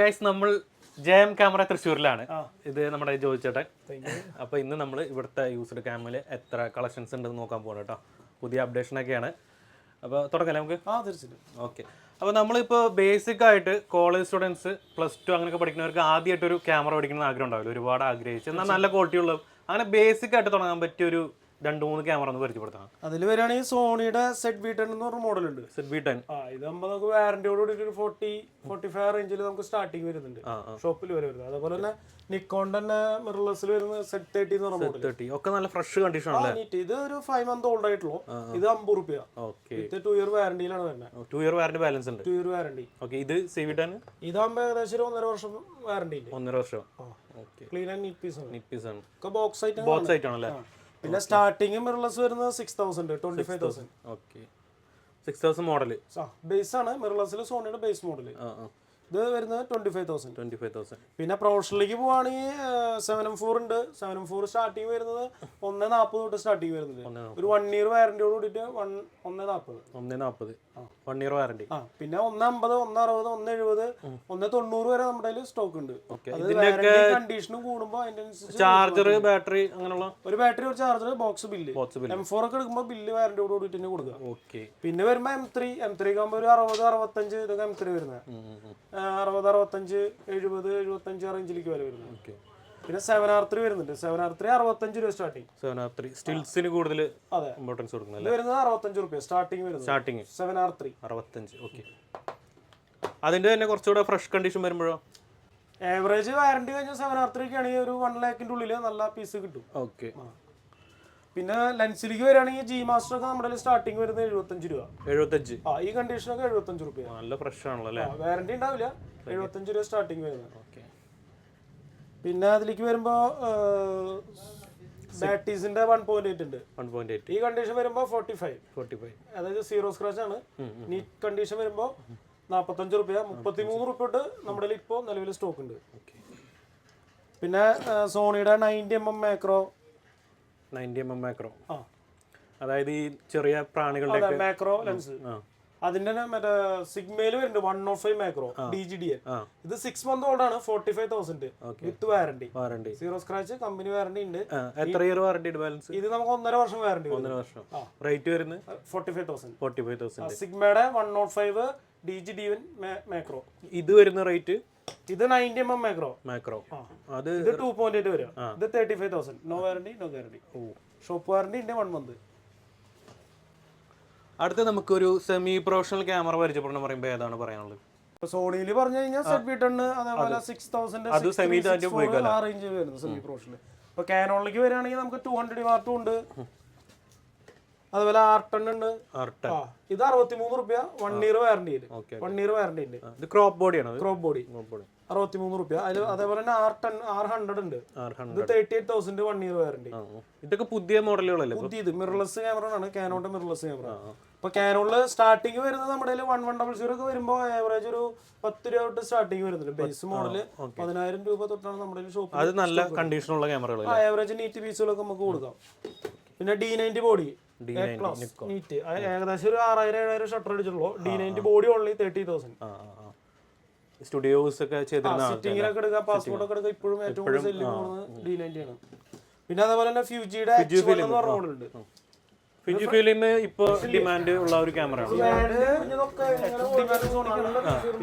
Guys നമ്മൾ J M camera തൃശ്ശൂരിലാണ്. ഇത് നമ്മുടെ ജോയി അപ്പൊ ഇന്ന് നമ്മൾ ഇവിടുത്തെ യൂസ്ഡ് ക്യാമറയിൽ എത്ര കളക്ഷൻസ് ഉണ്ടെന്ന് നോക്കാൻ പോകണം കേട്ടോ പുതിയ അപ്ഡേഷൻ ഒക്കെയാണ്. അപ്പോൾ തുടങ്ങല്ലേ നമുക്ക്? ആ തീർച്ചയായിട്ടും. ഓക്കെ അപ്പോൾ നമ്മളിപ്പോ ബേസിക് ആയിട്ട് കോളേജ് സ്റ്റുഡൻസ് പ്ലസ് ടു അങ്ങനെയൊക്കെ പഠിക്കുന്നവർക്ക് ആദ്യമായിട്ട് ഒരു ക്യാമറ പഠിക്കണമെന്ന് ആഗ്രഹം ഉണ്ടാവില്ല? ഒരുപാട് ആഗ്രഹിച്ച്. എന്നാൽ നല്ല ക്വാളിറ്റി ഉള്ള അങ്ങനെ ബേസിക് ആയിട്ട് തുടങ്ങാൻ പറ്റിയ ഒരു രണ്ട് മൂന്ന് ക്യാമറ ഒന്ന് പരിചയപ്പെടുത്താം അതിൽ വരികയാണെങ്കിൽ സോണിയുടെ സെറ്റ് ബി ടെൻ എന്ന് പറഞ്ഞ മോഡൽ ഉണ്ട്. സെറ്റ് ബി ടെൻ ആ ഇതാകുമ്പോൾ നമുക്ക് വാറന്റിയോട് കൂടി ഫോർട്ടി ഫോർട്ടി ഫൈവ് റേഞ്ചിൽ നമുക്ക് സ്റ്റാർട്ടിങ് വരുന്നുണ്ട്. ഷോപ്പിൽ വരെ വരുന്നത്. അതുപോലെ തന്നെ നിക്കോൺ തന്നെ മിറർലെസ്സിൽ വരുന്ന സെറ്റ് തേർട്ടി എന്ന് പറഞ്ഞ മോഡൽ തേർട്ടി ഒക്കെ നല്ല ഫ്രഷ് കണ്ടീഷൻ ഇത് ഒരു ഫൈവ് മന്ത് ഓൾഡ് ആയിട്ടുള്ളൂ. ഇത് അമ്പത് റുപ്യ. ഓക്കെ ഇത് ടു ഇയർ വാറന്റിയിലാണ് വരുന്നത്. ടു ഇയർ വാറന്റി ബാലൻസ് ഉണ്ട്. ടു ഇയർ വാറന്റി ഓക്കെ ഇത് സി വി ടെൻ ഇതാകുമ്പോൾ ഏകദേശം ഒരു ഒന്നര വർഷം വാറന്റി ഒന്നര വർഷം. ക്ലീൻ ആൻഡ് നീറ്റ് പീസ് ആണ്. നിപ്പീസ് ആണ്. ഒക്കെ ബോക്സ് ആയിട്ട് ബോക്സ് ആയിട്ട് ആണല്ലേ? പിന്നെ സ്റ്റാർട്ടിങ് മിറർലെസ് വരുന്നത് six thousand twenty five thousand okay six thousand model base ആണ് മിറർലെസ്സിൽ സോണിയുടെ ബേസ് മോഡൽ ഇത് വരുന്നത് twenty five thousand twenty five thousand പിന്നെ പ്രൊഫഷണലിലേക്ക് പോവാണെങ്കിൽ സെവൻ എം ഫോർ ഉണ്ട്. സെവൻ എം ഫോർ സ്റ്റാർട്ടിങ് വരുന്നത് ഒന്ന് നാൽപ്പത് തൊട്ട് സ്റ്റാർട്ടിങ് വരുന്നത്. ഒരു വൺ ഇയർ വാറന്റിയോട് കൂടിയിട്ട് വൺ ഒന്ന് നാൽപ്പത് ഒന്ന് നാൽപ്പത് വൺ ഇയർ വാറന്റി ആ പിന്നെ ഒന്ന് അമ്പത് ഒന്ന് അറുപത് ഒന്ന് എഴുപത് ഒന്ന് തൊണ്ണൂറ് വരെ നമ്മുടെ കയ്യിൽ സ്റ്റോക്ക് ഉണ്ട്. കണ്ടീഷനും കൂടുമ്പോൾ അതിന്റെ ചാർജർ ബാറ്ററി അങ്ങനെയുള്ള? ഒരു ബാറ്ററി ഒരു charger box bill M four ഒക്കെ എടുക്കുമ്പോൾ ബില്ല് വാറന്റിയോട് കൂടിയിട്ട് തന്നെ കൊടുക്കുക. ഓക്കെ പിന്നെ വരുമ്പോൾ എം ത്രീ എം ത്രീ ആകുമ്പോൾ ഒരു അറുപത് അറുപത്തഞ്ച് ഇതൊക്കെ എം ത്രീ വരുന്നത്. അറുപത് അറുപത്തഞ്ച് എഴുപത് എഴുപത്തഞ്ച് ആ റേഞ്ചിലേക്ക് വരെ വരുന്നത് ഓക്കെ. പിന്നെ സെവൻ ആർ ത്രീ വരുന്നുണ്ട്. സെവൻ ആർ ത്രീ അറുപത്തഞ്ച് രൂപ സ്റ്റാർട്ടിങ് സെവൻ ആർ ത്രീ സ്റ്റിൽസിന് കൂടുതൽ അതെ. ഇമ്പോർട്ടൻസ് കൊടുക്കുന്നത് വരുന്നത് അറുപത്തഞ്ച് റുപ്യ. സ്റ്റാർട്ടിങ് വരുന്നത്. സ്റ്റാർട്ടിങ് സെവൻ ആർ ത്രീ അറുപത്തഞ്ച്. ഓക്കെ. അതിന്റെ തന്നെ കുറച്ചുകൂടെ ഫ്രഷ് കണ്ടീഷൻ വരുമ്പോഴോ? ആവറേജ് വാറണ്ടി കഴിഞ്ഞ സെവൻ ആർ ത്രീ ആണെങ്കിൽ ഒരു വൺ ലാക്കിന്റെ ഉള്ളിൽ നല്ല പീസ് കിട്ടും. ഓക്കെ. പിന്നെ ലെൻസിലേക്ക് വരികയാണെങ്കിൽ ജി മാസ്റ്റർ ഒക്കെ നമ്മുടെ സ്റ്റാർട്ടിങ് വരുന്നത് എഴുപത്തഞ്ച് രൂപ. എഴുപത്തഞ്ച്? ആ ഈ കണ്ടീഷനൊക്കെ എഴുപത്തഞ്ച് രൂപ. നല്ല ഫ്രഷ് ആണല്ലോ അല്ലേ? വാറണ്ടി ഉണ്ടാവില്ല. എഴുപത്തഞ്ച് രൂപ സ്റ്റാർട്ടിങ് വരുന്നത്. ഓക്കെ പിന്നെ അതിലേക്ക് വരുമ്പോ ബാറ്റീസിന്റെ വൺ പോയിന്റ് എയ്റ്റ് ഉണ്ട്. വൺ പോയിന്റ് എയ്റ്റ് ഈ കണ്ടീഷൻ വരുമ്പോൾ ഫോർട്ടി ഫൈവ് ഫോർട്ടി ഫൈവ് അതായത് സീറോ സ്ക്രാച്ച് ആണ് നീറ്റ് കണ്ടീഷൻ വരുമ്പോൾ നാൽപ്പത്തഞ്ച് റുപ്യ മുപ്പത്തി മൂന്ന് റുപ്യ തൊട്ട് നമ്മുടെ ഇപ്പോ ഇപ്പോൾ നിലവിൽ സ്റ്റോക്ക് ഉണ്ട് പിന്നെ സോണിയുടെ ninety M M macro ninety M M macro. അതായത് ഈ ചെറിയ പ്രാണികളുടെ മാക്രോ ലെൻസ്. അതിന്റെ മറ്റേ സിഗ്മയിൽ വരുന്നുണ്ട് one of five macro D G D A ആ. ഇത് സിക്സ് മന്ത് ഓൾഡ് ആണ് forty five thousand with warranty warranty zero scratch company warranty ഉണ്ട്. എത്ര ഇയർ വാറണ്ടി ബാലൻസ് ഇത് നമുക്ക് ഒന്നര വർഷം വാറണ്ടി ഒന്നര വർഷം. റേറ്റ് വരുന്നത്? Forty five thousand forty five thousand സിഗ്മയുടെ one nought five D G D one macro. ഇത് വരുന്ന റേറ്റ് ഇത് ninety M M macro macro അത് ഇത് ടു പോയിന്റ് എയ്റ്റ് വരും ഇത് thirty five thousand no warranty no guarantee shop warranty ഉണ്ട് one month അടുത്ത നമുക്കൊരു സെമി പ്രൊഫഷണൽ ക്യാമറ പരിചയപ്പെടണം പറയുമ്പോൾ ഏതാണ് പറയാനുള്ളത്? സോണിയിൽ പറഞ്ഞു കഴിഞ്ഞാൽ സെറ്റ് ബി ടെണ് അതേപോലെ സിക്സ് തൗസൻഡ് അത് സെമി ആ റേഞ്ച് വരുന്നത് സെമി പ്രൊഫഷണൽ ഇപ്പൊ കാനോണിലേക്ക് വരികയാണെങ്കിൽ നമുക്ക് ടു ഹൺഡ്രഡ് വാർട്ടും ഉണ്ട്. അതുപോലെ ആർ ടെൻ ഉണ്ട് ഇത് അറുപത്തിമൂന്ന് റുപ്യ one year warranty one year warranty ഉണ്ട്. ഇത് ക്രോപ്പ് ബോഡിയാണ് ക്രോപ്പ് ബോഡി അറുപത്തിമൂന്ന് റുപ്യ. അതിൽ അതേപോലെ തന്നെ ആർ ടെൻ ആർ ഹൺഡ്രഡ് ഉണ്ട് ഇത് thirty eight thousand one year warranty. ഇതൊക്കെ പുതിയ മോഡലുകളല്ലേ? പുതിയ ഇത് മിറർലെസ് ക്യാമറ ആണ്. കാനോണിന്റെ മിറർലെസ് ക്യാമറ ഇപ്പൊ കാനോണിൽ സ്റ്റാർട്ടിങ് വരുന്നത് നമ്മുടെ വൺ വൺ ഡബിൾ സീറോ ഒക്കെ വരുമ്പോൾ ആവറേജ് ഒരു പത്ത് രൂപ തൊട്ട് സ്റ്റാർട്ടിങ് വരുന്നുണ്ട്. ബേസ് മോഡൽ പതിനായിരം രൂപ തൊട്ടാണ് നമ്മുടെ ഷോപ്പ് അത് നല്ല കണ്ടീഷനുള്ള ക്യാമറകൾ ആവറേജ് നീറ്റ് പീസുകളൊക്കെ നമുക്ക് കൊടുക്കാം. പിന്നെ ഡി നയന്റി ബോഡി നീറ്റ്. ഏകദേശം ഒരു ആറായിരം ഏഴായിരം shutter അടിച്ചിട്ടുള്ളൂ. D ninety body only thirty thousand studios ഒക്കെ സിറ്റിങ്ങിലൊക്കെ എടുക്കുക പാസ്പോർട്ട് ഒക്കെ എടുക്കുക ഇപ്പോഴും ഏറ്റവും കൂടുതൽ സെല്ലിംഗ് പോകുന്നത് ഡി നയന്റി ആണ്. പിന്നെ അതേപോലെ തന്നെ ഫ്യൂജിയുടെ എന്ന് പറഞ്ഞ ഉണ്ട്. ഫിജി ഇപ്പൊ ഡിമാൻഡ് ഉള്ള ഒരു ക്യാമറയാണ്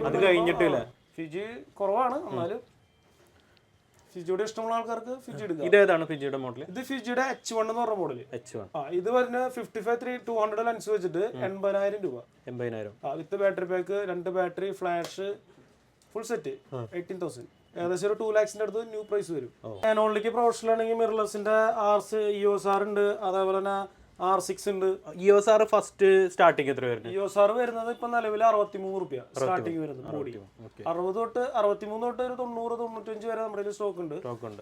അത് കഴിഞ്ഞിട്ടില്ല. ഫിജി കുറവാണ് എന്നാലും ഫിജിയുടെ ഇഷ്ടമുള്ള ആൾക്കാർക്ക് ഫിജി എടുക്കാം. ഇതേതാണ് ഫിജിയുടെ മോഡൽ ഇത് ഫിജിയുടെ എച്ച് വൺ എന്ന് പറഞ്ഞ മോഡൽ എച്ച് വൺ ആ ഇത് വരുന്ന fifty five three two hundred lens വെച്ചിട്ട് എൺപതിനായിരം രൂപ. എൺപതിനായിരം. ആ വിത്ത് ബാറ്ററി പാക്ക് രണ്ട് battery flash full set eighteen thousand ഏകദേശം ഒരു ടു ലാക്സിന്റെ അടുത്ത് ന്യൂ പ്രൈസ് വരും. ഓൺലിക്ക് പ്രൊഫഷണൽ ആണെങ്കിൽ മിറർലെസിന്റെ ആർ ഇഒസ് ആർ ഉണ്ട്. അതേപോലെ തന്നെ ആർ സിക്സ് ഉണ്ട്. E S R first starting എത്ര വരുന്നത്? ഇഒസ് ആർ വരുന്നത് ഇപ്പൊ നിലവിൽ അറുപത്തി മൂന്ന് റുപ്യ സ്റ്റാർട്ടിങ് വരുന്നത് ബോഡി അറുപത് തൊട്ട് അറുപത്തി മൂന്ന് തൊട്ട് ഒരു തൊണ്ണൂറ് തൊണ്ണൂറ്റഞ്ച് വരെ നമ്മുടെ സ്റ്റോക്ക് ഉണ്ട്.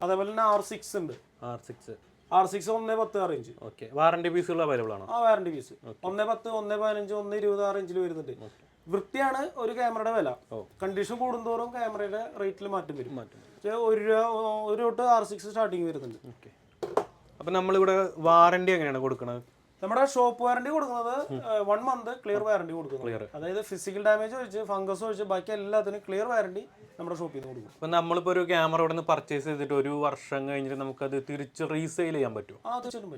അതേപോലെ തന്നെ ആർ സിക്സ് ഉണ്ട്. ആർ സിക്സ് ആർ സിക്സ് ഒന്നേ പത്ത് ആ റേഞ്ച് ഓക്കെ. വാറണ്ടി പീസുകൾ അവൈലബിൾ ആണോ? ആ വാറണ്ടി പീസ് ഒന്നേ പത്ത് ഒന്നേ പതിനഞ്ച് ഒന്നേ ഇരുപത് ആ റേഞ്ചിൽ വരുന്നുണ്ട്. വൃത്തിയാണ് ഒരു ക്യാമറയുടെ വില. കണ്ടീഷൻ കൂടുന്തോറും ക്യാമറയുടെ റേറ്റിൽ മാറ്റം വരും. മാറ്റം ഒരു രൂപ ഒരു തൊട്ട് ആർ സിക്സ് സ്റ്റാർട്ടിങ് വരുന്നുണ്ട്. ഓക്കെ. അപ്പം നമ്മളിവിടെ വാറണ്ടി എങ്ങനെയാണ് കൊടുക്കുന്നത് നമ്മുടെ ഷോപ്പ് വാറണ്ടി കൊടുക്കുന്നത് വൺ മന്ത് ക്ലിയർ വാറണ്ടി കൊടുക്കുന്നത് അതായത് ഫിസിക്കൽ ഡാമേജ് ഒഴിച്ച് ഫംഗസ് ഒഴിച്ച് ബാക്കി എല്ലാത്തിനും ക്ലിയർ വാറണ്ടി നമ്മുടെ ഷോപ്പിൽ നിന്ന് കൊടുക്കും. ഇപ്പൊ നമ്മളിപ്പോ ഒരു ക്യാമറ ഇവിടെ നിന്ന് പർച്ചേസ് ചെയ്തിട്ട് ഒരു വർഷം കഴിഞ്ഞിട്ട് നമുക്ക് അത് തിരിച്ച് റീസെയിൽ ചെയ്യാൻ പറ്റും.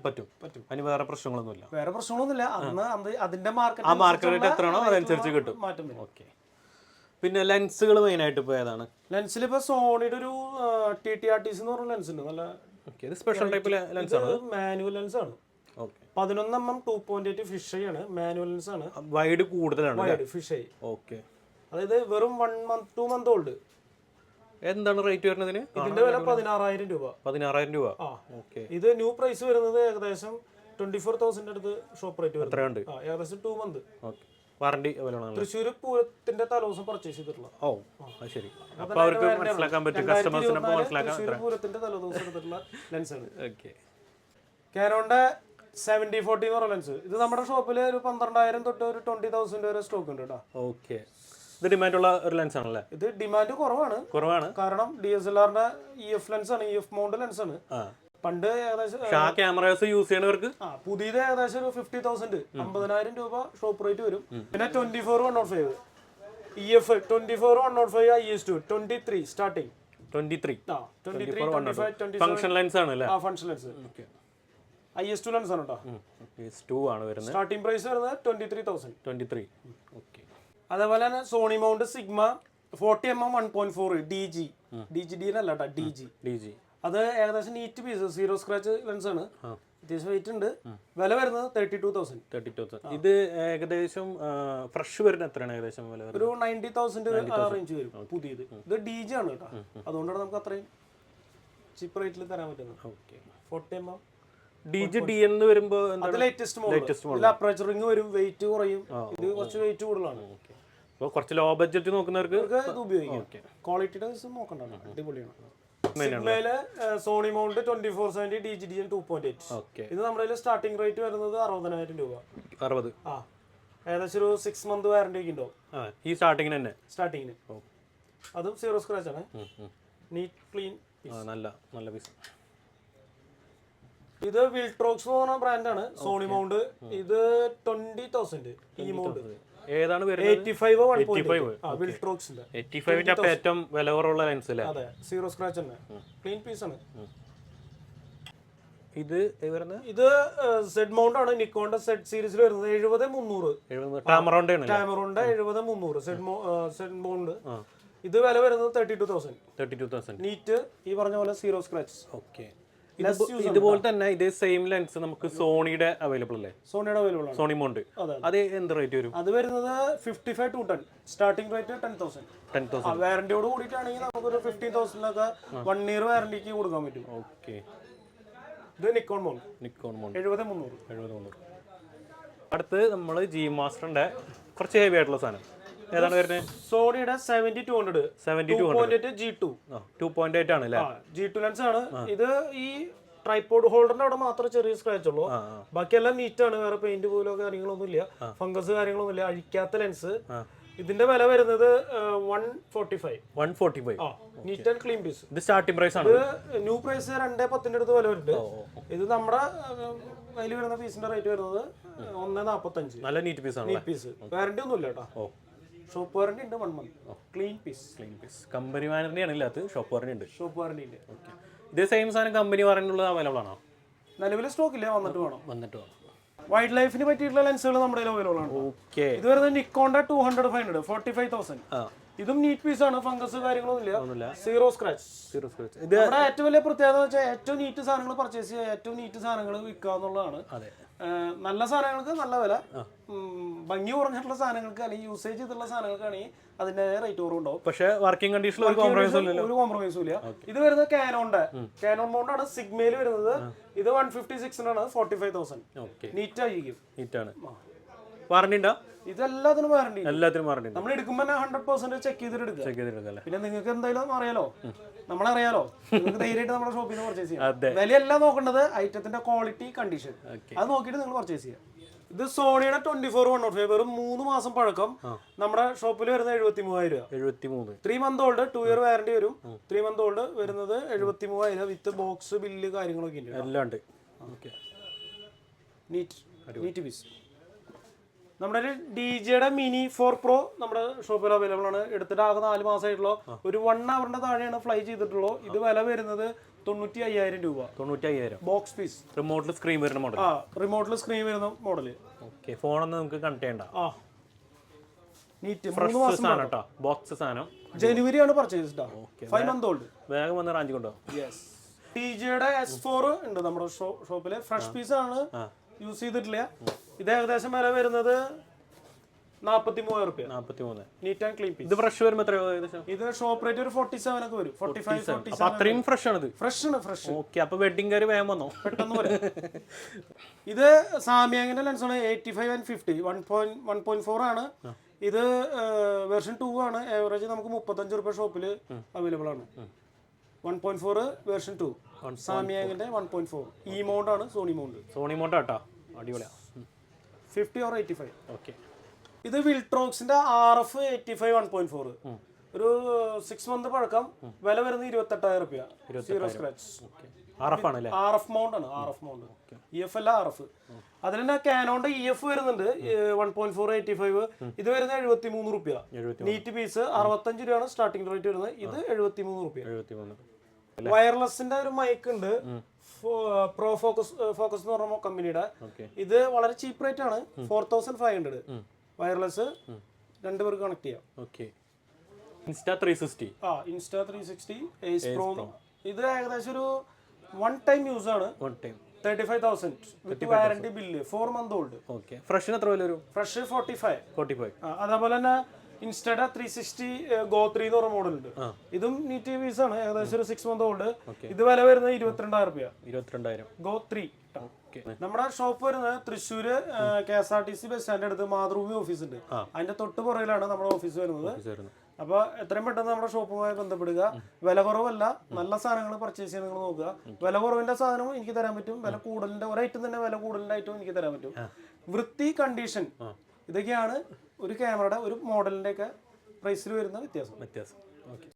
പറ്റും. പറ്റും. അതിന് വേറെ പ്രശ്നങ്ങളൊന്നുമില്ല. വേറെ പ്രശ്നങ്ങളൊന്നുമില്ല. അന്ന് അത് അതിന്റെ മാർക്കറ്റ് ആ മാർക്കറ്റ് റേറ്റ് എത്രയാണോ അതനുസരിച്ച് കിട്ടും. മാറ്റം ഓക്കെ പിന്നെ ലെൻസുകൾ മെയിൻ ആയിട്ട് ഇപ്പോൾ ഏതാണ്? ലെൻസിൽ ഇപ്പൊ സോണിയുടെ ഒരു T T R T C എന്ന് പറഞ്ഞ ലെൻസ് ഉണ്ട്. നല്ല ഇത് സ്പെഷ്യൽ ടൈപ്പ് ലെൻസ് ആണ് മാനുവൽ ലെൻസ് ആണ്. ഓക്കെ. പതിനൊന്ന് M M two point eight fish ആണ്. മാനുവൽ ലെൻസ് ആണ്. വൈഡ് കൂടുതലാണ് വൈഡ് ഫിഷ് ഓക്കെ. അതായത് വെറും one month two month old എന്താണ് റേറ്റ് വരുന്നതിന് ഇതിന്റെ വില പതിനാറായിരം രൂപ. പതിനാറായിരം രൂപ. ഇത് ന്യൂ പ്രൈസ് വരുന്നത് ഏകദേശം ട്വന്റി ഫോർ തൗസൻഡ് അടുത്ത് ഷോപ്പ് റേറ്റ് വരുന്നത് എത്രയുണ്ട് ഏകദേശം two month okay. Warranty Thrissur പൂരത്തിന്റെ തലോസം പർച്ചേസ് ചെയ്തിട്ടുള്ള ഓ ശരി. അപ്പോൾ അവർക്ക് മനസ്സിലാക്കാൻ പറ്റും കസ്റ്റമേഴ്സിനെ മനസ്സിലാക്കാൻ തൃശ്ശൂർ പൂരത്തിന്റെ തലേദിവസം എടുത്തിട്ടുള്ള ലെൻസ് ഓക്കെ കാനോന്റെ സെവന്റി ഫോർട്ടി എന്ന് പറഞ്ഞ ലെൻസ് ഇത് നമ്മുടെ ഷോപ്പിൽ ഒരു പന്ത്രണ്ടായിരം തൊട്ട് ഒരു ട്വന്റി തൗസൻഡ് വരെ സ്റ്റോക്ക് ഉണ്ട് കേട്ടോ. ഓക്കെ ഇത് ഡിമാൻഡുള്ള ഒരു ലെൻസ് ആണല്ലേ? ഇത് ഡിമാൻഡ് കുറവാണ്. കുറവാണ്. കാരണം ഡി എസ് എൽ ആറിന്റെ ഇ എഫ് ലെൻസ് ആണ് ഇ എഫ് മൗണ്ട് ലെൻസ് ആണ്. പണ്ട് ഏകദേശം പക്ഷെ ആ ക്യാമറാസ് യൂസ് ചെയ്യണവർക്ക് ആ പുതിയത് ഏകദേശം ഒരു ഫിഫ്റ്റി തൗസൻഡ് അമ്പതിനായിരം രൂപ ഷോപ്പ് റേറ്റ് വരും. പിന്നെ twenty four one nought five E F twenty four one nought five I S two twenty three starting twenty three twenty three function lens ആണ് അല്ലേ? ആ function lens I S two lens ആണ് കേട്ടോ two ആണ് വരുന്നത്. Starting price വരുന്നത് twenty three thousand twenty three okay അതേപോലെ തന്നെ Sony mount Sigma forty M M one point four D G D G D D G D G അത് ഏകദേശം neat piece zero scratch lens ആണ്. അത്യാവശ്യം weight ഉണ്ട്. വില വരുന്നത് thirty two thousand thirty two thousand ഇത് ഏകദേശം ഫ്രഷ് വരുന്ന എത്രയാണ് ഏകദേശം വില ഒരു നയന്റി തൗസൻഡ് റേഞ്ച് വരും പുതിയത്. ഇത് ഡി ജി ആണ് കേട്ടോ. അതുകൊണ്ടാണ് നമുക്ക് അത്രയും ചീപ്പ് റേറ്റിൽ തരാൻ പറ്റുന്നത്. Okay forty M M D G D എന്ന് വരുമ്പോൾ ലേറ്റസ്റ്റ് മോഡൽ ഇതിൽ അപ്രേച്ചർ റിംഗ് വരും വെയിറ്റ് കുറയും. ഇത് കുറച്ച് വെയിറ്റ് കൂടുതലാണ്. അപ്പോൾ കുറച്ച് ലോ ബഡ്ജറ്റ് നോക്കുന്നവർക്ക് ഇത് ഉപയോഗിക്കാം. ക്വാളിറ്റി ക്വാളിറ്റിയുടെ നോക്കണ്ട. അടിപൊളിയാണ്. സിഗ്മയിൽ Sony mount twenty four seventy D G D two point eight ഇത് നമ്മുടെ സ്റ്റാർട്ടിംഗ് റേറ്റ് വരുന്നത് അറുപതിനായിരം രൂപ. അറുപത്. ആ. ഏകദേശം ഒരു സിക്സ് മന്ത് വാറണ്ടി ഒക്കെ ഉണ്ടാവും. ഈ സ്റ്റാർട്ടിങ്ങിന് തന്നെ? സ്റ്റാർട്ടിങ്ങിന് അതും സീറോ സ്ക്രാച്ച് ആണ്. നീറ്റ് ക്ലീൻ നല്ല നല്ല പീസ് ഇത് വിൽട്രോക്സ് എന്ന് പറഞ്ഞ ബ്രാൻഡാണ് സോണി മൗണ്ട് ഇത് ട്വന്റി തൗസൻഡ് ഈ മൗണ്ട് ഏതാണ് വരുന്നത്? എയ്റ്റി ഫൈവ് വൺ 85, ആ വിൽട്രോക്സിന്റെ എയ്റ്റി ഫൈവിന്റെ അപ്പം ഏറ്റവും വില കുറവുള്ള ലെൻസ് അല്ലേ? അതെ സീറോ സ്ക്രാച്ച് തന്നെ. ക്ലീൻ പീസ് ആണ്. ഇത് വരുന്നത്? ഇത് സെഡ് മൗണ്ട് ആണ്. നിക്കോണ്ട സെഡ് സീരീസിൽ വരുന്നത് എഴുപത് മുന്നൂറ്. ടാമറോണ്ട് ആണ് എഴുപത് മുന്നൂറ്. സെഡ് സെഡ് മൗണ്ട് ഇത് വില വരുന്നത് thirty two thousand thirty two thousand neat ഈ പറഞ്ഞ പോലെ സീറോ സ്ക്രാച്ച് ഓക്കെ ഇതുപോലെ തന്നെ ഇതേ സെയിം ലെൻസ് നമുക്ക് സോണിയുടെ അവൈലബിൾ അല്ലേ? സോണിയുടെ അവൈലബിൾ ആണ്. Sony mount. അതെ. എന്ത് റേറ്റ് വരും? അത് വരുന്നത് fifty five two ten starting rate ten thousand ten thousand വാറന്റിയോട് കൂടിയിട്ടാണെങ്കിൽ നമുക്കൊരു ഫിഫ്റ്റീൻ തൗസൻഡിലൊക്കെ വൺ ഇയർ വാറന്റിക്ക് കൊടുക്കാൻ പറ്റും. ഓക്കെ. ഇത് നിക്കോൺ മോൺ നിക്കോൺ മോൺ എഴുപത് മുന്നൂറ്. എഴുപത് മുന്നൂറ്. അടുത്ത് നമ്മൾ ജി മാസ്റ്ററിന്റെ കുറച്ച് ഹെവി ആയിട്ടുള്ള സാധനം. ഏതാണ് വരുന്നത്? സോണിയുടെ seventy two hundred seventy two point eight G two two point eight ആണ് അല്ലേ? ജി ടു ലെൻസ് ആണ്. ഇത് ഈ ട്രൈപോഡ് ഹോൾഡറിന്റെ അവിടെ മാത്രമേ ചെറിയ സ്ക്രാച്ച് ഉള്ളൂ. ബാക്കിയെല്ലാം നീറ്റ് ആണ്. വേറെ പെയിന്റ് പോലോ കാര്യങ്ങളൊന്നും ഇല്ല. ഫംഗസ് കാര്യങ്ങളൊന്നും ഇല്ല അഴിക്കാത്ത ലെൻസ് ഇതിന്റെ വില വരുന്നത് one forty five one forty five neat and clean piece ഇത് സ്റ്റാർട്ടിംഗ് പ്രൈസ് ആണ്. ഇത് ന്യൂ പ്രൈസ് രണ്ടേ പത്തിന്റെ അടുത്ത് വില വരുന്നുണ്ട്. ഇത് നമ്മുടെ അതിൽ വരുന്ന പീസിന്റെ റേറ്റ് വരുന്നത് ഒന്ന് നാപ്പത്തഞ്ച്. നല്ല നീറ്റ് പീസ് ആണ് പീസ് വാറന്റി ഒന്നും ഇല്ല കേട്ടോ. ഷോപ്പ് വാറന്റി ഉണ്ട് one month clean piece clean piece company warranty ആണ് ഇല്ലാത്ത ഷോപ്പ് വാറണ്ടി ഉണ്ട്. ഷോപ്പ് വാറന്റി ഉണ്ട്. ഓക്കെ ഇതേ സെയിം സാധനം കമ്പനി വാറണ്ടിയുള്ളത് അവൈലബിൾ ആണോ? നിലവിൽ സ്റ്റോക്ക് ഇല്ല. വന്നിട്ട് വേണം. വന്നിട്ട് വേണം. വൈൽഡ് ലൈഫിന് പറ്റിയിട്ടുള്ള ലെൻസുകൾ നമ്മുടെ അവൈലബിൾ ആണ്. ഓക്കെ ഇത് വരുന്നത് നിക്കോണ്ട two hundred five hundred forty five thousand ഇതും നീറ്റ് പീസ് ആണ്. ഫംഗസ് കാര്യങ്ങളൊന്നും ഇല്ല. സീറോ സ്ക്രാച്ച് സീറോ സ്ക്രാച്ച് ഇത് നമ്മുടെ ഏറ്റവും വലിയ പ്രത്യേകത വെച്ചാൽ ഏറ്റവും നീറ്റ് സാധനങ്ങൾ പർച്ചേസ് ചെയ്യുക ഏറ്റവും നീറ്റ് സാധനങ്ങൾ വിൽക്കുക എന്നുള്ളതാണ്. അതെ. നല്ല സാധനങ്ങൾക്ക് നല്ല വില. ഭംഗി കുറഞ്ഞിട്ടുള്ള സാധനങ്ങൾക്ക് അല്ലെങ്കിൽ യൂസേജ് ചെയ്തിട്ടുള്ള സാധനങ്ങൾക്കാണെങ്കിൽ അതിന്റെ റേറ്റ് കുറവുണ്ടാവും പക്ഷേ വർക്കിംഗ് കണ്ടീഷനിൽ ഒരു കോംപ്രമൈസ് ഇല്ലല്ലോ. ഒരു കോംപ്രമൈസും ഇല്ല. ഇത് വരുന്നത് കാനോണ്ട് കാനോൺ മൗണ്ട് ആണ് സിഗ്മയിൽ വരുന്നത്. ഇത് വൺ ഫിഫ്റ്റി സിക്സിനാണ് ഫോർട്ടി ഫൈവ് തൗസൻഡ് നീറ്റ് ആയിരിക്കും നീറ്റാണ് വാറണ്ടി ഉണ്ടോ? ഇതെല്ലാത്തിനും വാറണ്ടി എല്ലാത്തിനും വാറണ്ടി നമ്മൾ എടുക്കുമ്പോൾ ഹൺഡ്രഡ് പെർസെന്റ് ചെക്ക് ചെയ്തിട്ട് ചെക്ക് ചെയ്തിട്ട് പിന്നെ നിങ്ങൾക്ക് എന്തായാലും അറിയാലോ. നമ്മളറിയാലോ. നിങ്ങൾക്ക് ധൈര്യമായിട്ട് നമ്മുടെ ഷോപ്പിൽ നിന്ന് പർച്ചേസ്. ചെയ്യാം. വിലയല്ല നോക്കേണ്ടത് ഐറ്റത്തിന്റെ ക്വാളിറ്റി കണ്ടീഷൻ അത് നോക്കിയിട്ട് നിങ്ങൾ പർച്ചേസ് ചെയ്യാം. ഇത് സോണിയുടെ twenty four one nought five വെറും മൂന്ന് മാസം പഴക്കം. നമ്മുടെ ഷോപ്പിൽ വരുന്നത് എഴുപത്തി മൂവായിരം രൂപ. എഴുപത്തി മൂന്ന് three month old two year warranty വരും. ത്രീ മന്ത് ഓൾഡ് വരുന്നത് എഴുപത്തി മൂവായിരം വിത്ത് ബോക്സ് ബില്ല് കാര്യങ്ങളൊക്കെ ഉണ്ട് എല്ലാം ഉണ്ട് ഓക്കെ നീറ്റ് നീറ്റ് പീസ് നമ്മുടെ ഡി ജെയുടെ മിനി ഫോർ പ്രോ നമ്മുടെ ഷോപ്പിൽ അവൈലബിൾ ആണ്. എടുത്തിട്ട് ആകെ നാല് മാസമായിട്ടുള്ളൂ. ഒരു വൺ അവറിന്റെ താഴെയാണ് ഫ്ലൈ ചെയ്തിട്ടുള്ളൂ. ഇത് വില വരുന്നത് തൊണ്ണൂറ്റി അയ്യായിരം രൂപ. തൊണ്ണൂറ്റി അയ്യായിരം ബോക്സ് ഫീസ് റിമോട്ടിൽ സ്ക്രീൻ വരുന്ന മോഡൽ ആ റിമോട്ടിൽ സ്ക്രീൻ വരുന്ന മോഡൽ ഓക്കെ ഫോണൊന്നും നമുക്ക് കണക്ട് ചെയ്യണ്ട. ആ. നീറ്റ് മൂന്ന് മാസം സാധനം കേട്ടോ ബോക്സ് സാധനം. ജനുവരി ആണ് പർച്ചേസ് ഫൈവ് മന്ത് ഓൾഡ് വേഗം വന്ന് റാഞ്ചി കൊണ്ടോ? യെസ് ടി ജിയുടെ എസ് ഫോർ ഉണ്ട് നമ്മുടെ ഷോപ്പിൽ ഫ്രഷ് പീസ് ആണ് യൂസ് ചെയ്തിട്ടില്ല. ഇത് ഏകദേശം വില വരുന്നത് നാപ്പത്തി മൂവായിരം റുപ്യ. നാൽപ്പത്തി മൂന്ന് നീറ്റ് ആൻഡ് ക്ലീൻ പീസ് ഇത് ഫ്രഷ് വരുമ്പോൾ എത്രയോ ഏകദേശം? ഇത് ഷോപ്പ് റേറ്റ് ഒരു ഫോർട്ടി സെവൻ ഒക്കെ വരും. ഫോർട്ടി ഫൈവ് ഫോർട്ടി അത്രയും ഫ്രഷ് ഇത് ഫ്രഷ് ആണ് ഫ്രഷ് ഓക്കെ അപ്പൊ വെഡിങ് കാര് വേഗം വന്നോ? പെട്ടെന്ന് വരാം. ഇത് സാമിയാങ്ങിന്റെ ലെൻസ് ആണ് eighty five and fifty one point one point four ആണ് ഇത് വെർഷൻ ടു ആണ്. ഏവറേജ് നമുക്ക് മുപ്പത്തഞ്ച് റുപ്യ ഷോപ്പിൽ അവൈലബിൾ ആണ്. One point four version two സാമിയാങ്ങിന്റെ one point four ഈ മൗണ്ട് ആണ് Sony mount Sony mount auto. അടിപൊളിയാ. Fifty or eighty five okay ഇത് വിൽട്രോക്സിന്റെ R F eighty five one point four ഒരു സിക്സ് മന്ത് പഴക്കം വില വരുന്നത് ഇരുപത്തെട്ടായിരം റുപ്യ. Zero scratch R F mount ആണ് R F mount E F അല്ല ആർ എഫ് അതിൽ തന്നെ കാനോണ്ട് ഇ എഫ് വരുന്നുണ്ട് one point four eighty five. ഇത് വരുന്നത് എഴുപത്തി മൂന്ന് റുപ്യ നീറ്റ് പീസ് അറുപത്തഞ്ച് രൂപയാണ് സ്റ്റാർട്ടിംഗ് റേറ്റ് വരുന്നത്. ഇത് എഴുപത്തി മൂന്ന് റുപ്യ വയർലെസിന്റെ ഒരു മൈക്ക് ഉണ്ട്. പ്രോ ഫോക്കസ് ഫോക്കസ് എന്ന് പറഞ്ഞ കമ്പനിയുടെ ഇത് വളരെ ചീപ്പ് റേറ്റ് ആണ്. Four thousand five hundred wireless രണ്ടുപേർക്ക് കണക്ട് ചെയ്യാം. ഓക്കെ. ഇൻസ്റ്റാ ത്രീ സിക്സ്റ്റി ആ Insta three sixty Ace Pro ഇത് ഏകദേശം ഒരു വൺ ടൈം യൂസ് ആണ്. One time thirty five thousand with bill four month old okay. ഫ്രഷിന് എത്ര വില വരും? Fresh forty five forty five അതേപോലെ തന്നെ Insta three sixty Go three എന്ന് പറഞ്ഞ മോഡൽ ഉണ്ട്. ഇതും നീറ്റ് പീസ് ആണ്. ഏകദേശം ഒരു സിക്സ് മന്ത് ഓൾഡ് ഇത് വില വരുന്നത് ഇരുപത്തിരണ്ടായിരം രൂപ ഇരുപത്തിരണ്ടായിരം. Go three okay. നമ്മുടെ ഷോപ്പ് വരുന്നത് Thrissur K S R T C bus stand അടുത്ത് മാതൃഭൂമി ഓഫീസ് ഉണ്ട്. അതിന്റെ തൊട്ട് പുറകിലാണ് നമ്മുടെ ഓഫീസ് വരുന്നത്. അപ്പൊ എത്രയും പെട്ടെന്ന് നമ്മുടെ ഷോപ്പുമായി ബന്ധപ്പെടുക. വില കുറവല്ല നല്ല സാധനങ്ങൾ പർച്ചേസ് ചെയ്യാൻ നിങ്ങൾ നോക്കുക. വില കുറവിന്റെ സാധനവും എനിക്ക് തരാൻ പറ്റും. വില കൂടുതലിന്റെ ഒരു ഐറ്റം തന്നെ വില കൂടുതലിന്റെ ഐറ്റവും എനിക്ക് തരാൻ പറ്റും. വൃത്തി കണ്ടീഷൻ ഇതൊക്കെയാണ് ഒരു ക്യാമറയുടെ ഒരു മോഡലിന്റെ ഒക്കെ പ്രൈസിൽ വരുന്ന വ്യത്യാസം. വ്യത്യാസം. ഓക്കെ.